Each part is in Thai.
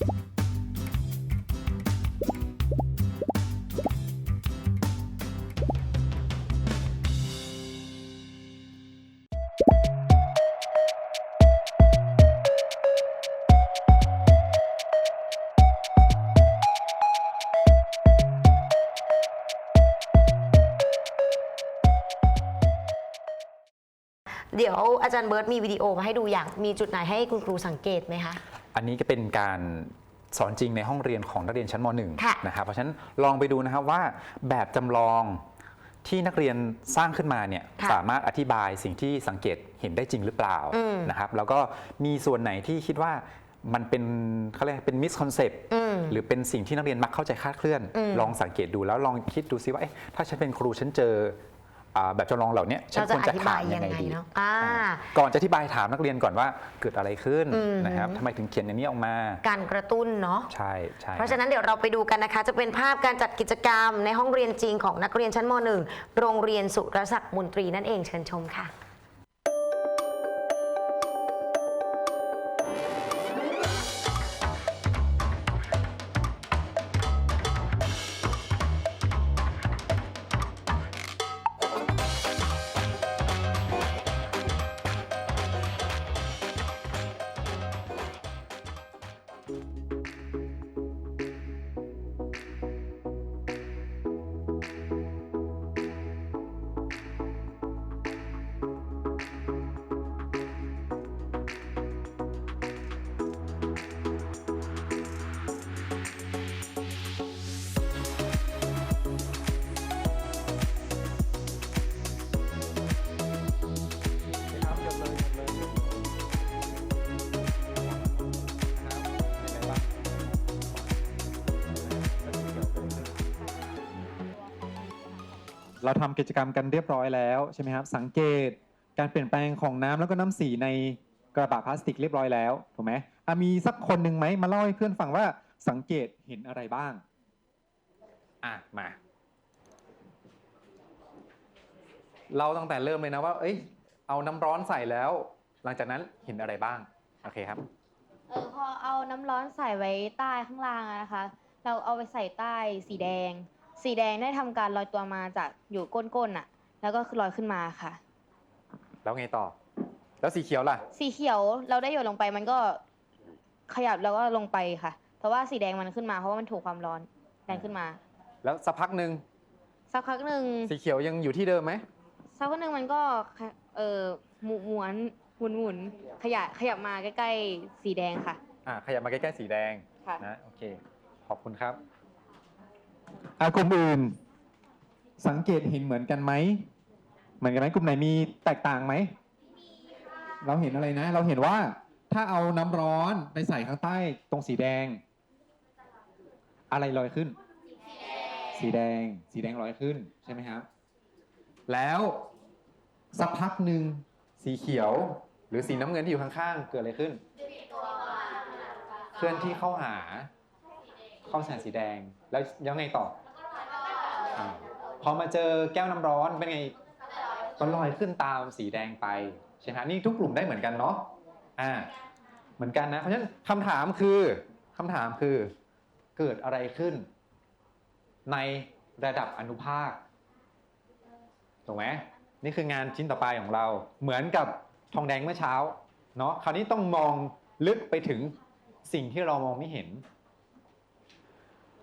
เดี๋ยวอาจารย์เบิร์ตมีวิดีโอมาให้ดูอย่างมีจุดไหนให้คุณครูสังเกตไหมคะ อันนี้ก็เป็นการสอนจริงในห้องเรียนของนักเรียนชั้นม ค่ะ .1 นะครับเพราะฉะนั้นลองไปดูนะครับว่าแบบจำลองที่นักเรียนสร้างขึ้นมาเนี่ยค่ะสามารถอธิบายสิ่งที่สังเกตเห็นได้จริงหรือเปล่าอืม นะครับแล้วก็มีส่วนไหนที่คิดว่ามันเป็นเขาเรียกเป็นมิสคอนเซปต์ อืม หรือเป็นสิ่งที่นักเรียนมักเข้าใจคลาดเคลื่อน อืมลองสังเกตดูแล้วลองคิดดูซิว่าเอ๊ะถ้าฉันเป็นครูฉันเจออ่า แบบจำลองเหล่านี้ฉันเราควจะรอจะธิถาบามยยัยังงไงไงดีเนาะอ่าอ่าก่อนจะอธิบายถามนักเรียนก่อนว่าเกิดอะไรขึ้นอืมนะครับทำไมถึงเขียนอย่างนี้ออกมา การกระตุ้นเนาะใช่ใช่เพราะฉะนั้นเดี๋ยวเราไปดูกันนะคะ จะเป็นภาพการจัดกิจกรรมในห้องเรียนจริงของนักเรียนชั้นม .1 โรงเรียนสุรศักดิ์มนตรีนั่นเองเชิญชมค่ะ เราทำกิจกรรมกันเรียบร้อยแล้วใช่ไหมครับ สังเกตการเปลี่ยนแปลงของน้ำแล้วก็น้ำสีในกระบะพลาสติกเรียบร้อยแล้วถูกไหมอะมีสักคนหนึ่งไหมมาเล่าให้เพื่อนฟังว่าสังเกตเห็นอะไรบ้าง อะมา เราตั้งแต่เริ่มเลยนะว่า เอ้ย เอาน้ำร้อนใส่แล้ว หลังจากนั้นเห็นอะไรบ้าง โอเคครับ เออพอเอาน้ำร้อนใส่ไว้ใต้ข้างล่างอะนะคะ เราเอาไปใส่ใต้สีแดง สีแดงได้ทำการลอยตัวมาจากอยู่ก้นๆน่ะ แล้วก็คือลอยขึ้นมาค่ะ แล้วไงต่อ แล้วสีเขียวล่ะ สีเขียวเราได้หยดลงไปมันก็ขยับแล้วก็ลงไปค่ะ เพราะว่าสีแดงมันขึ้นมาเพราะว่ามันถูกความร้อนแรงขึ้นมา แล้วสักพักหนึ่งสักพักหนึ่งสีเขียวยังอยู่ที่เดิมไหมสักพักหนึ่งมันก็เออหมุนหมุนหมุนหมุนขยับขยับมาใกล้ๆสีแดงค่ะอะขยับมาใกล้ๆสีแดงค่ะ นะโอเค ขอบคุณครับอา กลุ่มอื่น สังเกตเห็นเหมือนกันไหม เหมือนกันไหมกลุ่มไหนมีแตกต่างไหม เราเห็นอะไรนะ เราเห็นว่าถ้าเอาน้ำร้อนไปใส่ข้างใต้ตรงสีแดง อะไรลอยขึ้น สีแดง สีแดงลอยขึ้นใช่ไหมครับ แล้วสักพักหนึ่งสีเขียว หรือสีน้ำเงินที่อยู่ข้างๆ เกิดอะไรขึ้น เคลื่อนที่เข้าหา เข้าแสงสีแดงแล้วยังไงต่อ อาพอมาเจอแก้วน้ำร้อนเป็นไงก็ลอยขึ้นตามสีแดงไปใช่ไหมนี่ทุกกลุ่มได้เหมือนกันเนาะอ่าเหมือนกันนะ เพราะฉะนั้นคำถามคือคำถามคือเกิดอะไรขึ้น ในระดับอนุภาคถูกไหมนี่คืองานชิ้นต่อไปของเรา เหมือนกับทองแดงเมื่อเช้าเนาะคราวนี้ต้องมองลึกไปถึงสิ่งที่เรามองไม่เห็น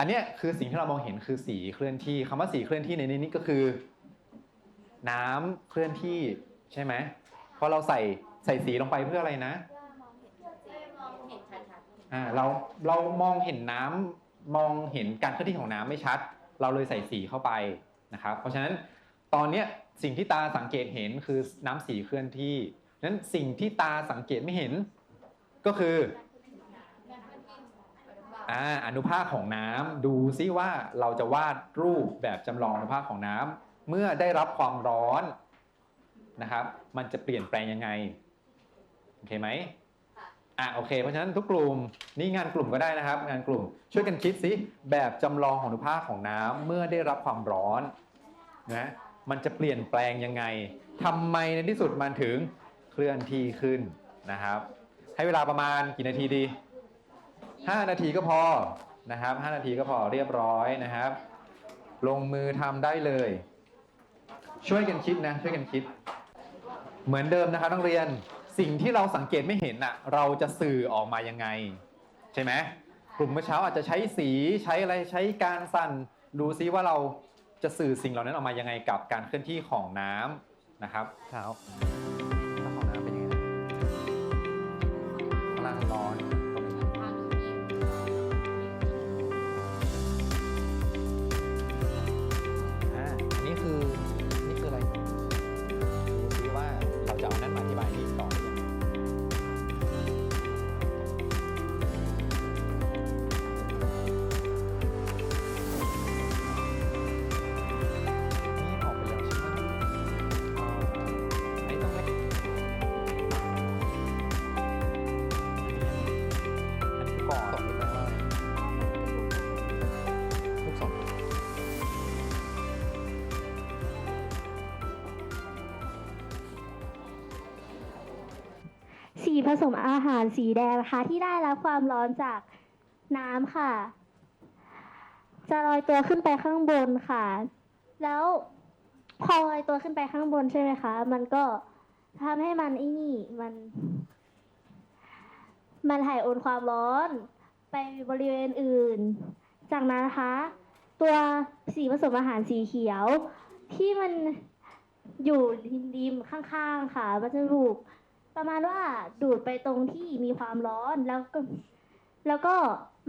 อันเนี้ยคือสิ่งที่เรามองเห็นคือสีเคลื่อนที่คำว่าสีเคลื่อนที่ในนี้ก็คือ น้ำเคลื่อนที่ใช่ไหมเพราะเราใส่ใส่สีลงไปเพื่ออะไรนะอ่าเราเรามองเห็นน้ำมองเห็นการเคลื่อนที่ของน้ำไม่ชัด เราเลยใส่สีเข้าไปนะครับ เพราะฉะนั้นตอนเนี้ยสิ่งที่ตาสังเกตเห็นคือน้ำสีเคลื่อนที่นั้นสิ่งที่ตาสังเกตไม่เห็นก็คือ อนุภาคของน้ำดูซิว่าเราจะวาดรูปแบบจำลองอนุภาคของน้ำเมื่อได้รับความร้อนนะครับ มันจะเปลี่ยนแปลงยังไงโอเคไหมอะโอเคเพราะฉะนั้นทุกกลุ่มนี่งานกลุ่มก็ได้นะครับ งานกลุ่มช่วยกันคิดซิแบบจำลองของอนุภาคของน้ำเมื่อได้รับความร้อนนะมันจะเปลี่ยนแปลงยังไงทำไมในที่สุดมันถึงเคลื่อนที่ขึ้นนะครับ ให้เวลาประมาณกี่นาทีดี 5 นาทีก็พอนะครับ 5 นาทีก็พอเรียบร้อยนะครับ ลงมือทำได้เลย ช่วยกันคิดนะ ช่วยกันคิด เหมือนเดิมนะครับนักเรียนสิ่งที่เราสังเกตไม่เห็นน่ะ เราจะสื่อออกมายังไง ใช่ไหมกลุ่มเมื่อเช้าอาจจะใช้สีใช้อะไรใช้การสั่นดูซิว่าเราจะสื่อสิ่งเหล่านั้นออกมายังไงกับการเคลื่อนที่ของน้ำนะครับเช้าแล้วของน้ำเป็นยังไงนะข้างล่างร้อนตรงนี้ สีผสมอาหารสีแดงนะคะ ที่ได้รับความร้อนจากน้ำค่ะ จะลอยตัวขึ้นไปข้างบนค่ะ แล้วพอลอยตัวขึ้นไปข้างบนใช่ไหมคะ มันก็ทำให้มันไอ้นี่มัน มันถ่ายโอนความร้อนไปบริเวณอื่น จากนั้นนะคะ ตัวสีผสมอาหารสีเขียว ที่มันอยู่ริมๆข้างๆค่ะ มันจะถูก ประมาณว่าดูดไปตรงที่มีความร้อนแล้วก็ แล้วก็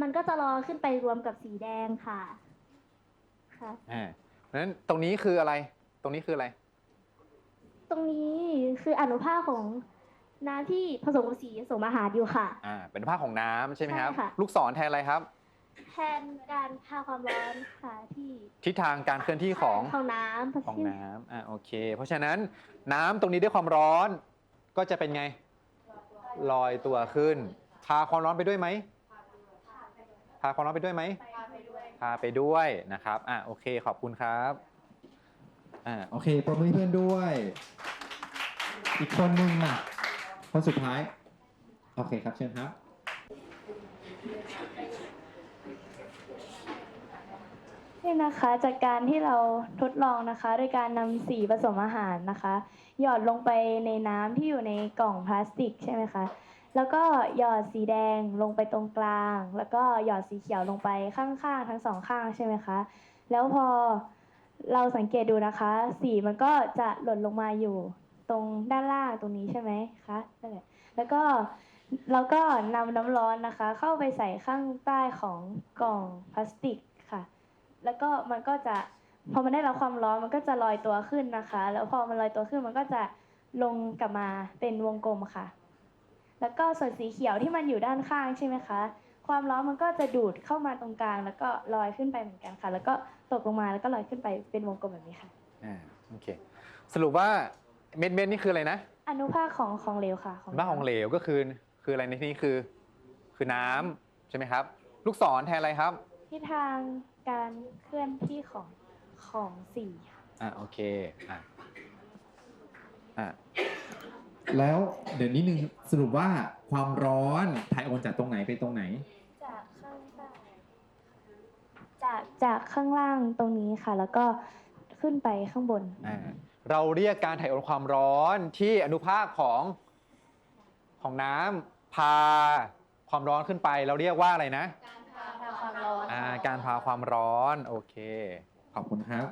มันก็จะลอยขึ้นไปรวมกับสีแดงค่ะ ค่ะ อ่าเพราะฉะนั้นตรงนี้คืออะไร ตรงนี้คืออะไร ตรงนี้คืออนุภาคของน้ำที่ผสมกับสีผสมอาหารอยู่ค่ะ อ่า เป็นภาคของน้ำใช่ไหมครับ ใช่ค่ะ ลูกศรแทนอะไรครับ แทนการพาความร้อนค่ะที่ทิศทางการเคลื่อนที่ของ ของน้ำของน้ำอ่าโอเค เพราะฉะนั้นน้ำตรงนี้ด้วยความร้อน ก็จะเป็นไง ลอยตัวขึ้น พาความร้อนไปด้วยไหม พาความร้อนไปด้วยไหม พาไปด้วยนะครับ อ่าโอเคขอบคุณครับ อ่าโอเคปรบมือให้เพื่อนด้วย อีกคนหนึ่งน่ะ คนสุดท้าย โอเคครับเชิญครับ นี่นะคะจากการที่เราทดลองนะคะ โดยการนำสีผสมอาหารนะคะ หยอดลงไปในน้ำที่อยู่ในกล่องพลาสติกใช่ไหมคะ แล้วก็หยอดสีแดงลงไปตรงกลาง แล้วก็หยอดสีเขียวลงไปข้างๆ ทั้งสองข้างใช่ไหมคะ แล้วพอเราสังเกตดูนะคะ สีมันก็จะหล่นลงมาอยู่ตรงด้านล่างตรงนี้ใช่ไหมคะนั่นแหละแล้วก็เราก็นำน้ำร้อนนะคะ เข้าไปใส่ข้างใต้ของกล่องพลาสติกค่ะ แล้วก็มันก็จะ พอมันได้รับความร้อนมันก็จะลอยตัวขึ้นนะคะ แล้วพอมันลอยตัวขึ้นมันก็จะลงกลับมาเป็นวงกลมค่ะ แล้วก็ส่วนสีเขียวที่มันอยู่ด้านข้างใช่ไหมคะ ความร้อนมันก็จะดูดเข้ามาตรงกลาง แล้วก็ลอยขึ้นไปเหมือนกันค่ะ แล้วก็ตกลงมาแล้วก็ลอยขึ้นไปเป็นวงกลมแบบนี้ค่ะอ่าโอเคสรุปว่าเม็ดเม็ดๆนี่คืออะไรนะอนุภาคของของเหลวค่ะบ้าของเหลวก็คือคืออะไรในที่นี้คือ คือน้ำใช่ไหมครับ ลูกศรแทนอะไรครับ ทิศทางการเคลื่อนที่ของ ของสีค่ะอ่าโอเคอ่าอ่าแล้วเดี๋ยวนี้นึงสรุปว่าความร้อนถ่ายโอนจากตรงไหนไปตรงไหน จากข้างใต้จากจากข้างล่างตรงนี้ค่ะ แล้วก็ขึ้นไปข้างบน อ่าเราเรียกการถ่ายโอนความร้อนที่อนุภาคของของน้ำพาความร้อนขึ้นไป เราเรียกว่าอะไรนะความร้อน อ่าการพาความร้อน โอเค ขอบคุณครับ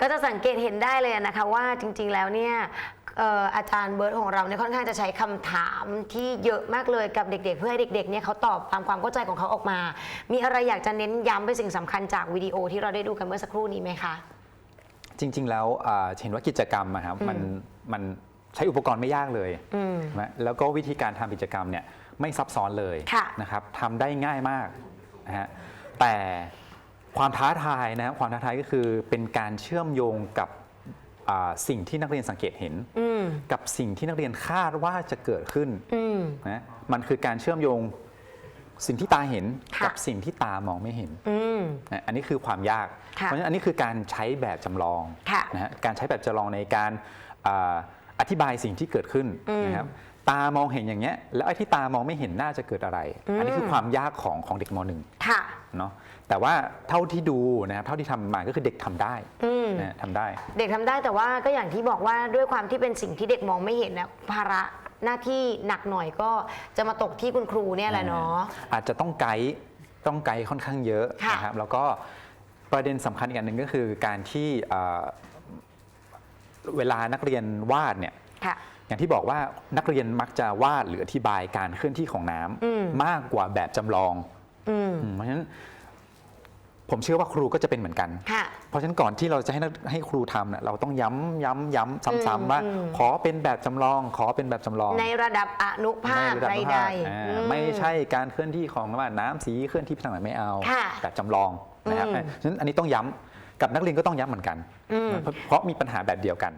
ก็จะสังเกตเห็นได้เลยนะคะว่าจริงๆแล้วเนี่ยเอ่ออาจารย์เบิร์ตของเราเนี่ยค่อนข้างจะใช้คำถามที่เยอะมากเลยกับเด็กๆ เพื่อให้เด็กๆเนี่ยเขาตอบตามความเข้าใจของเขาออกมา มีอะไรอยากจะเน้นย้ำเป็นสิ่งสำคัญจากวิดีโอที่เราได้ดูกันเมื่อสักครู่นี้ไหมคะ จริง ๆ แล้วอ่าเห็นว่ากิจกรรมอะครับอืมมันมัน ใช้อุปกรณ์ไม่ยากเลยอืมใช่ไหมแล้วก็วิธีการทำกิจกรรมเนี่ยไม่ซับซ้อนเลยค่ะนะครับทำได้ง่ายมากนะฮะแต่ความท้าทายนะความท้าทายก็คือเป็นการเชื่อมโยงกับอ่าสิ่งที่นักเรียนสังเกตเห็นอืมกับสิ่งที่นักเรียนคาดว่าจะเกิดขึ้นอืมนะมันคือการเชื่อมโยงสิ่งที่ตาเห็นค่ะกับสิ่งที่ตามองไม่เห็นอืมนะอันนี้คือความยากค่ะเพราะฉะนั้นอันนี้คือการใช้แบบจำลองค่ะนะฮะการใช้แบบจำลองในการ อ่าอธิบายสิ่งที่เกิดขึ้นอืมนะครับตามองเห็นอย่างเงี้ยแล้วไอ้ที่ตามองไม่เห็นน่าจะเกิดอะไรอืมอันนี้คือความยากของของเด็กมหนึ่งค่ะเนาะแต่ว่าเท่าที่ดูนะครับเท่าที่ทำมาก็คือเด็กทำได้อืมนะทำได้ เด็กทำได้แต่ว่าก็อย่างที่บอกว่าด้วยความที่เป็นสิ่งที่เด็กมองไม่เห็นนะภาระหน้าที่หนักหน่อยก็จะมาตกที่คุณครูเนี่ยแหละเนาะอาจจะต้องไกด์ต้องไกด์ค่อนข้างเยอะค่ะนะครับแล้วก็ประเด็นสำคัญอีกอันหนึ่งก็คือการที่ เอ่อเวลานักเรียนวาดเนี่ยค่ะอย่างที่บอกว่านักเรียนมักจะวาดหรืออธิบายการเคลื่อนที่ของน้ำอืมมากกว่าแบบจำลองอืมอืมเพราะฉะนั้นผมเชื่อว่าครูก็จะเป็นเหมือนกันค่ะเพราะฉะนั้นก่อนที่เราจะให้นักให้ครูทำเนี่ยเราต้องย้ำย้ำย้ำอืมซ้ำๆว่าอืมขอเป็นแบบจำลอง ขอเป็นแบบจำลอง ในระดับอนุภาคในระดับใภาดคอ่าๆอืไม่ใช่การเคลื่อนที่ของว่าน้ำสีเคลื่อนที่ไปทางไหนไม่เอาค่ะแบบจำลองนะครับอืมฉะนั้นอันนี้ต้องย้ำ กับนักเรียนก็ต้องย้ำเหมือนกันอืมเพราะเพราะมีปัญหาแบบเดียวกัน